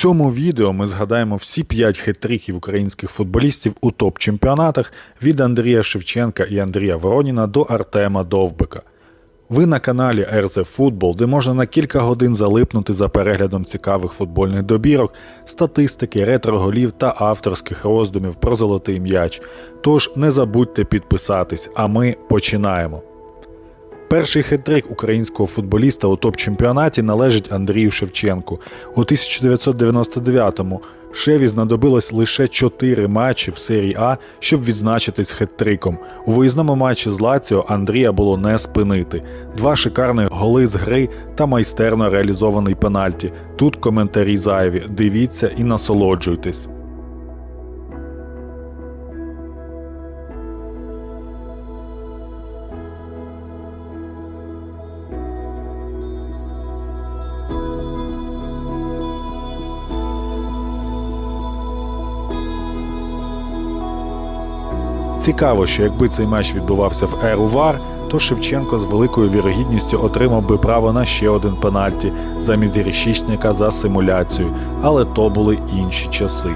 цьому відео ми згадаємо всі 5 хитриків українських футболістів у топ-чемпіонатах від Андрія Шевченка і Андрія Вороніна до Артема Довбика. Ви на каналі РЗ Футбол, де можна на кілька годин залипнути за переглядом цікавих футбольних добірок, статистики, ретро-голів та авторських роздумів про золотий м'яч. Тож не забудьте підписатись, а ми починаємо. Перший хет-трик українського футболіста у топ-чемпіонаті належить Андрію Шевченку. У 1999-му Шеві знадобилось лише 4 матчі в серії А, щоб відзначитись хет-триком. У виїзному матчі з Лаціо Андрія було не спинити. Два шикарні голи з гри та майстерно реалізований пенальті. Тут коментарі зайві. Дивіться і насолоджуйтесь. Цікаво, що якби цей матч відбувався в еру ВАР, то Шевченко з великою вірогідністю отримав би право на ще один пенальті замість Грішічника за симуляцію, але то були інші часи.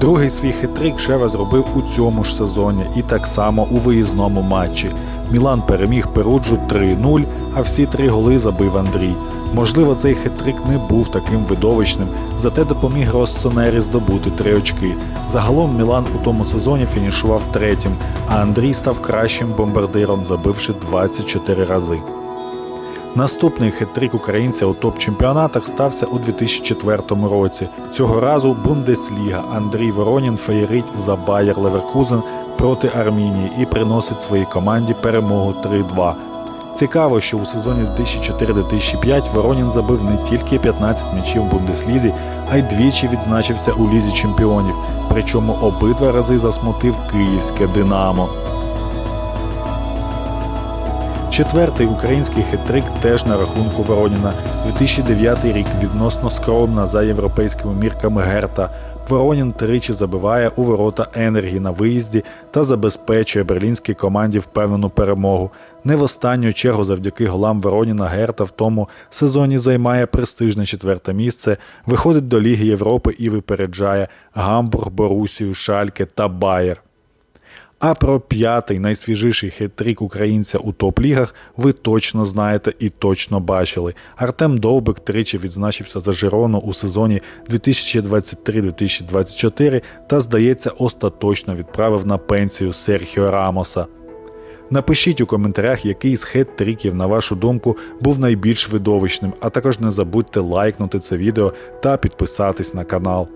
Другий свій хитрик Шева зробив у цьому ж сезоні і так само у виїзному матчі. Мілан переміг Перуджу 3-0, а всі три голи забив Андрій. Можливо, цей хитрик не був таким видовищним, зате допоміг Россонері здобути три очки. Загалом Мілан у тому сезоні фінішував третім, а Андрій став кращим бомбардиром, забивши 24 рази. Наступний хет-трик українця у топ-чемпіонатах стався у 2004 році. Цього разу Бундесліга Андрій Воронін феєрить за Байер Леверкузен проти Армінії і приносить своїй команді перемогу 3-2. Цікаво, що у сезоні 2004-2005 Воронін забив не тільки 15 м'ячів в Бундеслізі, а й двічі відзначився у лізі чемпіонів. Причому обидва рази засмутив київське Динамо. Четвертий український хитрик теж на рахунку Вороніна. 2009 рік відносно скромна за європейськими мірками Герта. Воронін тричі забиває у ворота Енергі на виїзді та забезпечує берлінській команді впевнену перемогу. Не в останню чергу завдяки голам Вороніна Герта в тому сезоні займає престижне четверте місце, виходить до Ліги Європи і випереджає Гамбург, Борусію, Шальке та Байер. А про п'ятий найсвіжіший хет-трик українця у топ-лігах ви точно знаєте і точно бачили. Артем Довбик тричі відзначився за Жирону у сезоні 2023-2024 та, здається, остаточно відправив на пенсію Серхіо Рамоса. Напишіть у коментарях, який з хет-триків, на вашу думку, був найбільш видовищним, а також не забудьте лайкнути це відео та підписатись на канал.